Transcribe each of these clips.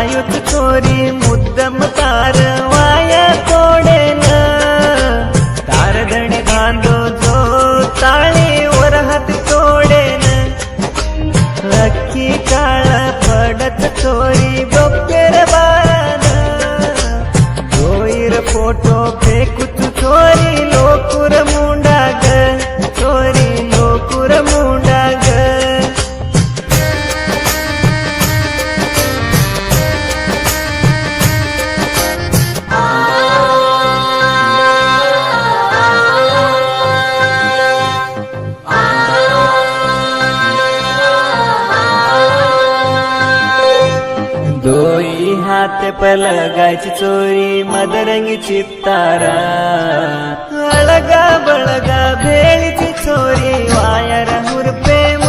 आयुध चोरी मुद्दम तार वाया तोडेल तारधण बांधो जो ताळेवर हात तोडेल लक्की काळा पडत चोरी बोकेर बाळान. जोईर फोटो फेकू दोई हात पलगायची चोरी मदरंगी चित्तारा अळगा बळगा भेळीची चोरी वायर हुरपेम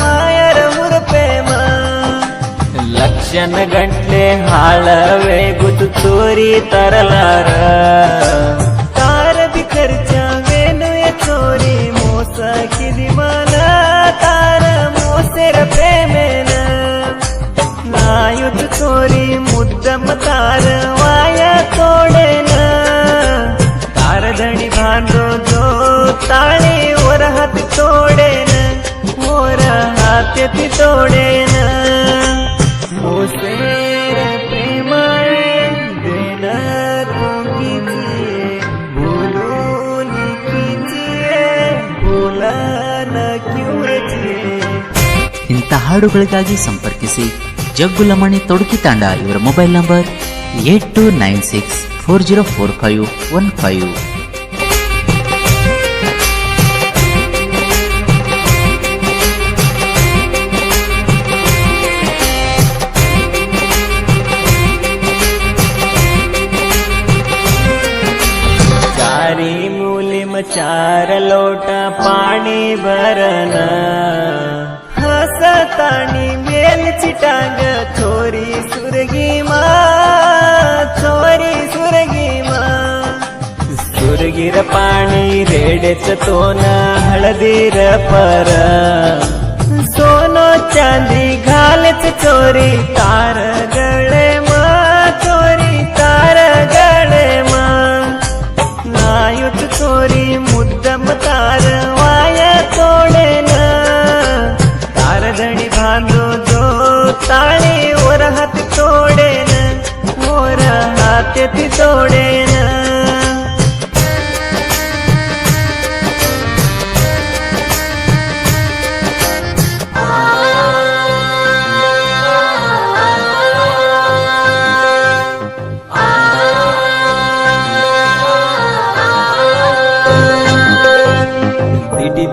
वायर हुरपेम लक्षण गंटले हाळवे गुत चोरी तरलार ತಾರ ವಾಯ ತೋಡೆನ. ತಾರದಣಿ ಬಾಂಧೋದು ತಾಳೆ ಹೊರ ಹತ್ತಿ ತೋಡೆನ. ಹೊರ ಹತ್ತಿ ತೋಡೆನ. ಮೋಸೇರ ಪ್ರೇಮ ಬೋಲೋ ಬೋಲನ ಇಂಥ ಹಾಡುಗಳಿಗಾಗಿ ಸಂಪರ್ಕಿಸಿ ಜಗ್ಗುಲಮಣಿ ತೊಡಕಿ ತಾಂಡ ಇವರ mobile number eight two nine six four zero four five one five चारी मुलीम चार लोटा पाणी भरण हसताणी मेल चिटांग थोरी सुरगी मा चोरी सुरगी मा. सुरगीर पाणी रेडेच तोन हळदीर पर. सोनो चांदी घालच चोरी तार गळे વાટેથી તોડે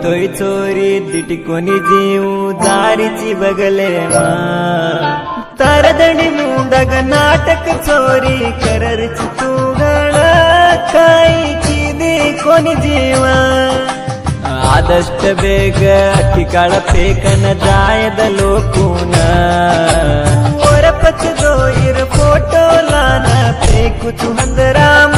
તોય છોરી દીટી કોની જીવું તારી જી બગલે માં ತರದಡಿ ಮುಂದಾಗ ನಾಟಕ ಸೋರಿ ಕರರಿಚಿ ತೂಗಳ ಕಾಯಿಕಿದೆ ಕೊನೆ ಜೀವ. ಆದಷ್ಟ ಬೇಗ ಅಕ್ಕಿಗಳ ಪೇಕನ ದಾಯದ ಲೋಕೂನ. ಹೊರಪತ್ತು ಇರ ಫೋಟೋ ಲಾನ ಪೇಕು ತುಮಂದ ರಾಮ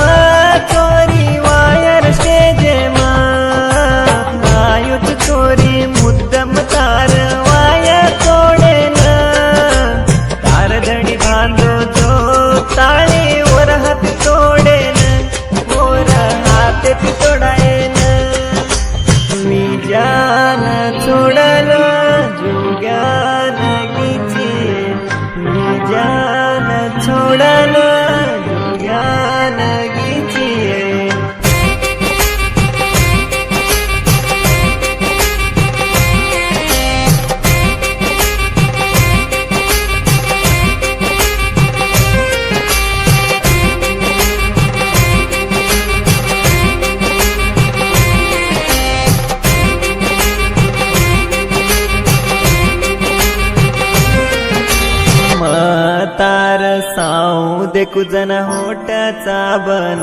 साऊ देखू जन होटाचा बन.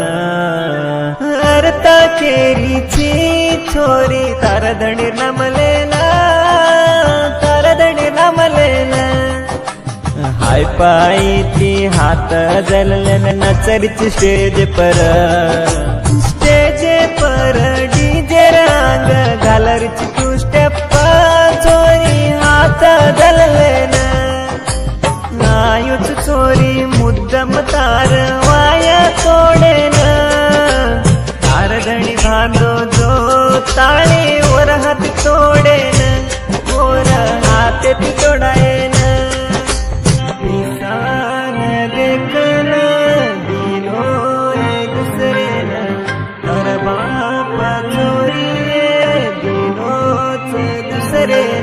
अरता केरीची छोरी तार धणी नमलेला तार नमलेला हाय पायी ती हात जललन नचरीची स्टेज पर. स्टेज पर डीजे रांग घालरीची गोर हात तोडेन गोर हात तोडायन निसार देखन दिलो दुसरेन अर बापा चोरी दिलोच दुसरेन.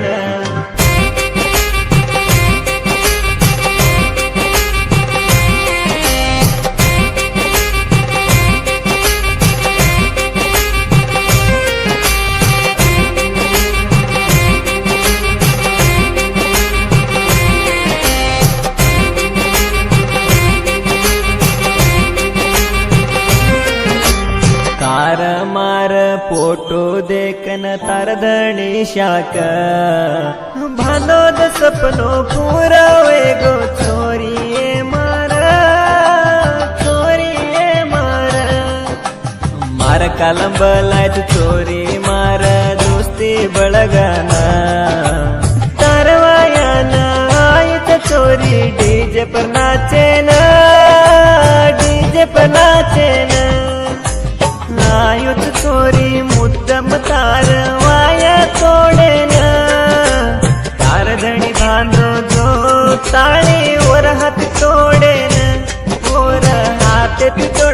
फोटो देखन तार धणी शाक। भानोद सपनो पुरावे वेगो छोरी चोरी ये मारा। मार कालंब लायत चोरी मार दोस्ती बळगन। ना आयत चोरी डीजे पर नाचे हाथ तोड़े न मोरा हाथ तोड़े